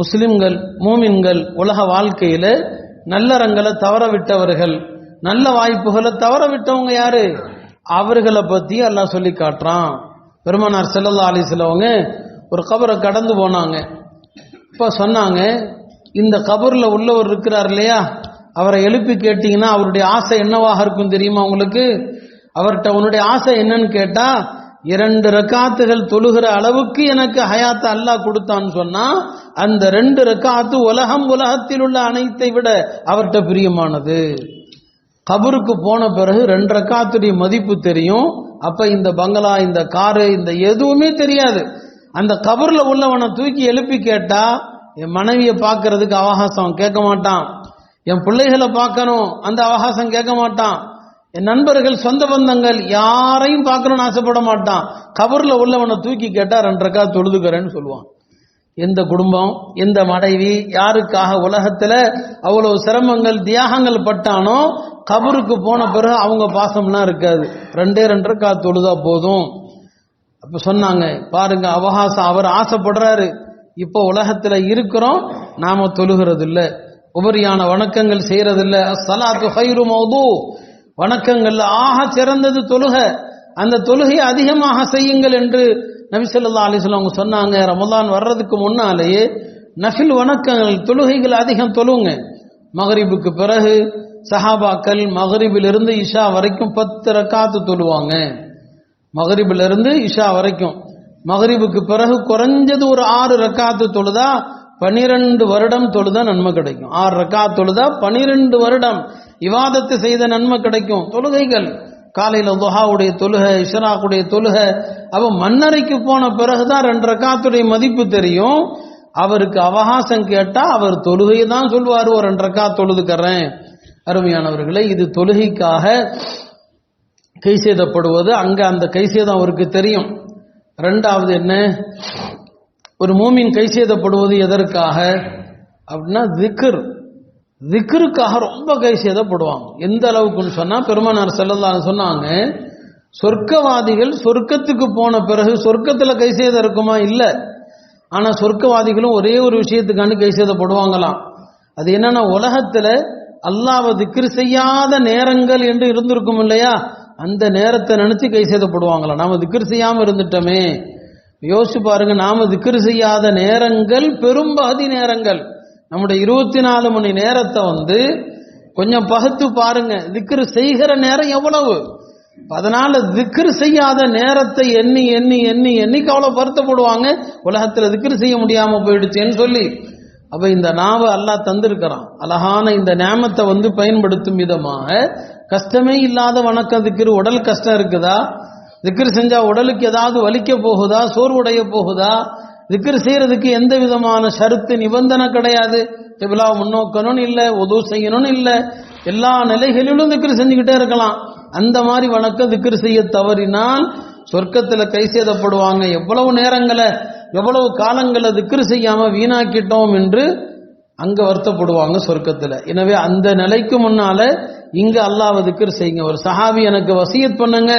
முஸ்லிம்கள் மூமின்கள் உலக வாழ்க்கையில நல்லறங்களை தவற விட்டவர்கள் நல்ல வாய்ப்புகளை தவற விட்டவங்க யாரு? அவர்களை பத்தி அல்லாஹ் சொல்லி காட்டுறான். பெருமானார் செல்லல்லா அலிஸ்லவங்க ஒரு கபரை கடந்து போனாங்க. இப்ப சொன்னாங்க இந்த கபரில் உள்ளவர் இருக்கிறார் இல்லையா? அவரை எழுப்பி கேட்டீங்கன்னா அவருடைய ஆசை என்னவாக இருக்கும் தெரியுமா உங்களுக்கு? அவர்கிட்ட உன்னுடைய ஆசை என்னன்னு கேட்டா இரண்டு ரக்காத்துகள் தொழுகிற அளவுக்கு எனக்கு ஹயாத்தை அல்லாஹ் கொடுத்தான்னு சொன்னா அந்த ரெண்டு ரக்காத்து உலகம் உலகத்தில் உள்ள அனைத்தை விட அவர்கிட்ட பிரியமானது. கபருக்கு போன பிறகு ரெண்டு ரக்காத்துடைய மதிப்பு தெரியும். அப்ப இந்த பங்களா இந்த காரு இந்த எதுவுமே தெரியாது. அந்த கபர்ல உள்ளவனை தூக்கி எழுப்பி கேட்டா என் மனைவியை பார்க்கறதுக்கு அவகாசம் கேட்க மாட்டான். என் பிள்ளைகளை பார்க்கணும் அந்த அவகாசம் கேட்க மாட்டான். என் நண்பர்கள் சொந்த பந்தங்கள் யாரையும் பார்க்கணும்னு ஆசைப்பட மாட்டான். கபர்ல உள்ளவனை தூக்கி கேட்டா ரெண்டு ரக்கா தொழுதுக்கிறேன்னு சொல்லுவான். எந்த குடும்பம் எந்த மனைவி யாருக்காக உலகத்துல அவ்வளவு சிரமங்கள் தியாகங்கள் பட்டானோ கபருக்கு போன பிறகு அவங்க பாசம்லாம் இருக்காது. ரெண்டே ரெண்டு ரக்கா தொழுதா போதும். அப்ப சொன்னாங்க பாருங்க அவகாசம் அவர் ஆசைப்படுறாரு. இப்போ உலகத்துல இருக்கிறோம் நாம தொழுகிறது இல்ல உபரியான வணக்கங்கள் செய்யறதில்ல. சலாத்து ஹைரு மௌது. வணக்கங்கள்ல ஆக சிறந்தது தொழுக. அந்த தொழுகையை அதிகமாக செய்யுங்கள் என்று நபிசல்லா அலிஸ்லாம் அவங்க சொன்னாங்க ரமதான் வர்றதுக்கு முன்னாலேயே நஃபில் வணக்கங்கள் தொழுகைகள் அதிகம் தொழுங்க. மகரிபுக்கு பிறகு சஹாபாக்கள் மகரிபிலிருந்து இஷா வரைக்கும் பத்து ரக்காத்து தொழுவாங்க. மகரிபிலிருந்து இஷா வரைக்கும். மகரிபுக்கு பிறகு குறைஞ்சது ஒரு ஆறு ரக்காத்து தொழுதா பனிரெண்டு வருடம் தொழுதா நன்மை கிடைக்கும். ஆறு ரக்காத் தொழுதா பனிரெண்டு வருடம் விவாதத்தை செய்த நன்மை கிடைக்கும். தொழுகைகள் காலையில் துஹாவுடைய தொழுகை இஷராக்குடைய தொழுகை. அவ மன்னரைக்கு போன பிறகுதான் ரெண்டு ரக்காத்துடைய மதிப்பு தெரியும். அவருக்கு அவகாசம் கேட்டால் அவர் தொழுகையை தான் சொல்லுவார் ஒரு ரெண்டு ரக்கா தொழுதுக்கிறேன். அருமையானவர்களே இது தொழுகைக்காக கை செய்தப்படுவது அங்கே அந்த கை சேதம் அவருக்கு தெரியும். ரெண்டாவது என்ன? ஒரு மூமின் கை செய்தப்படுவது எதற்காக? அப்படின்னா திக்ர். திக்ருக்காக ரொம்ப கை செய்தப்படுவாங்க எந்த அளவுக்குன்னு சொன்னா பெருமானார் செல்லலாம் சொன்னாங்க சொர்க்கவாதிகள் சொர்க்கத்துக்கு போன பிறகு சொர்க்கத்துல கை செய்த இருக்குமா? இல்ல. ஆனா சொர்க்கவாதிகளும் ஒரே ஒரு விஷயத்துக்காண்டு கை செய்தப்படுவாங்களாம் அது என்னன்னா உலகத்துல அல்லாவை திக்ரு செய்யாத நேரங்கள் என்று இருந்திருக்கும் இல்லையா? அந்த நேரத்தை நினைச்சு கை செய்தப்படுவாங்களாம் நாம திக்ரு செய்யாம இருந்துட்டோமே. யோசிச்சு பாருங்க நாம திக்ரு செய்யாத நேரங்கள் பெரும்பாதி நேரங்கள். நம்முடைய இருபத்தி நாலு மணி நேரத்தை வந்து கொஞ்சம் பகுத்து பாருங்க. திக்ரு செய்கிற நேரம் எவ்வளவு? அதனால திக்ரு செய்யாத நேரத்தை எண்ணி எண்ணி எண்ணி எண்ணி அவ்வளவு வருத்தப்படுவாங்க உலகத்துல திக்ரு செய்ய முடியாம போயிடுச்சேன்னு சொல்லி. அப்ப இந்த நாவ அல்லாஹ் தந்திருக்கிறான். அழகான இந்த நேமத்தை வந்து பயன்படுத்தும் விதமாக கஷ்டமே இல்லாத வணக்கம் திக்ரு. உடல் கஷ்டம் இருக்குதா? திக்ரு செஞ்சா உடலுக்கு ஏதாவது வலிக்க போகுதா? சோர்வுடைய போகுதா? திக்ரு செய்யறதுக்கு எந்த விதமான ஷருத்து நிபந்தனை கிடையாது. திபிலா முன்னோக்கணும்னு இல்லை உதவு செய்யணும்னு இல்லை. எல்லா நிலைகளிலும் திக்ரு செஞ்சுக்கிட்டே இருக்கலாம். அந்த மாதிரி வணக்கம் திக்ரு செய்ய தவறினால் சொர்க்கத்தில் கை சேதப்படுவாங்க. எவ்வளவு நேரங்களை எவ்வளவு காலங்களை திக்ரு செய்யாம வீணாக்கிட்டோம் என்று அங்க வருத்தப்படுவாங்க சொர்க்கத்தில். எனவே அந்த நிலைக்கு முன்னால இங்க அல்லாஹ் திக்ரு செய்யுங்க. ஒரு சஹாபி எனக்கு வசியத் பண்ணுங்க.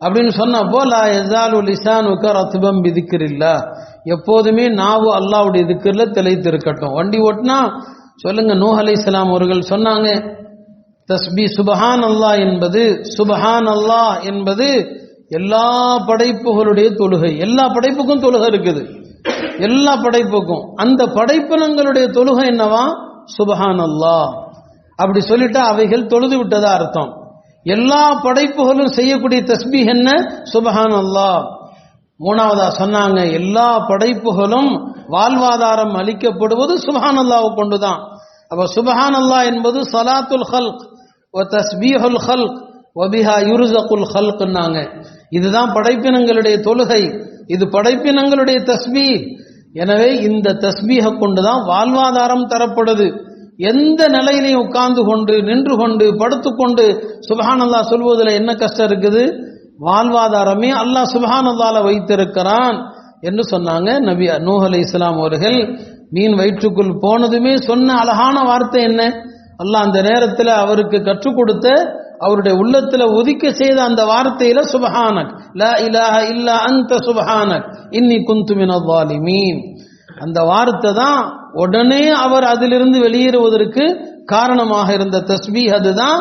அப்படின்னு சொன்னப்போ லா எசாலு லிசானுக்க ரத்துபம் அத்துபம் எப்போதுமே நாவு அல்லாவுடைய திக்கர்ல திளைத்து இருக்கட்டும் வண்டி ஓட்டினா சொல்லுங்க நூஹ் இஸ்லாம் அவர்கள் சொன்னாங்க தஸ்பி சுபஹான் அல்லாஹ் என்பது சுபஹான் அல்லா என்பது எல்லா படைப்புகளுடைய தொழுகை. எல்லா படைப்புக்கும் தொழுகை இருக்குது. எல்லா படைப்புக்கும். அந்த படைப்பினங்களுடைய தொழுகை என்னவா? சுபஹான் அல்லாஹ் அப்படி சொல்லிட்டா அவைகள் தொழுது விட்டதா அர்த்தம். எல்லா படைப்புகளும் செய்யக்கூடிய தஸ்பீ என்ன? சுபஹான் அல்லாஹ் மூணாவதா சொன்னாங்க எல்லா படைப்புகளும் வாழ்வாதாரம் அளிக்கப்படுவது சுபஹான் அல்லாவை கொண்டுதான். அப்ப சுபஹான் அல்லா என்பது சலாத்துல் ஹல்க் ஒ தஸ்பீஹுல் ஹல்க் ஒபிஹா யுருசகுல் ஹல்க்னாங்க இதுதான் படைப்பினங்களுடைய தொழுகை. இது படைப்பினங்களுடைய தஸ்பீ எனவே இந்த தஸ்பீஹை கொண்டுதான் வாழ்வாதாரம் தரப்படுது. எந்த நிலையிலையும் உட்கார்ந்து கொண்டு நின்று கொண்டு படுத்துக்கொண்டு சுபஹானல்லா சொல்வதில் என்ன கஷ்டம் இருக்குது? வாழ்வாதாரமே அல்லாஹ் சுபஹானல்லால வைத்திருக்கிறான் என்று சொன்னாங்க நபி நூஹ் அலி இஸ்லாம் அவர்கள். மீன் வயிற்றுக்குள் போனதுமே சொன்ன அழகான வார்த்தை என்ன? அல்லாஹ் அந்த நேரத்தில் அவருக்கு கற்றுக் கொடுத்த அவருடைய உள்ளத்துல ஒதுக்க செய்த அந்த வார்த்தையில சுபஹானக். லா இலாஹ இல்லா அந்த சுபஹானக். இன்னி குந்துமின் மீன் அந்த வார்த்தை தான் உடனே அவர் அதிலிருந்து வெளியேறுவதற்கு காரணமாக இருந்த தஸ்பி அதுதான்.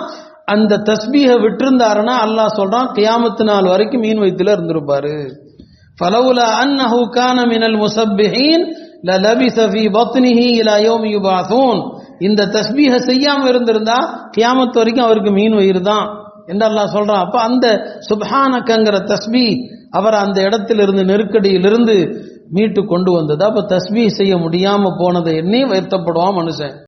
அந்த தஸ்பீக விட்டிருந்தாருன்னா அல்லாஹ் சொல்றான் கியாமத்து நாள் வரைக்கும் மீன் வயிற்றுல இருந்திருப்பாரு. ஃபலவுல அன்னஹு கான மினல் முசப்பிஹீன் லலபிஸ ஃபீ பத்னிஹி இலா யௌமி யுபாசூன் இந்த தஸ்பீக செய்யாம இருந்திருந்தா கியாமத்து வரைக்கும் அவருக்கு மீன் வயிறு தான் என்று அல்லாஹ் சொல்றான். அப்ப அந்த சுப்ஹானக்கங்கிற தஸ்பி அவர் அந்த இடத்திலிருந்து நெருக்கடியிலிருந்து மீட்டு கொண்டு வந்தது. அப்ப தஸ்பீ செய்ய முடியாம போனதை எண்ணி வருத்தப்படுவான் மனுஷன்.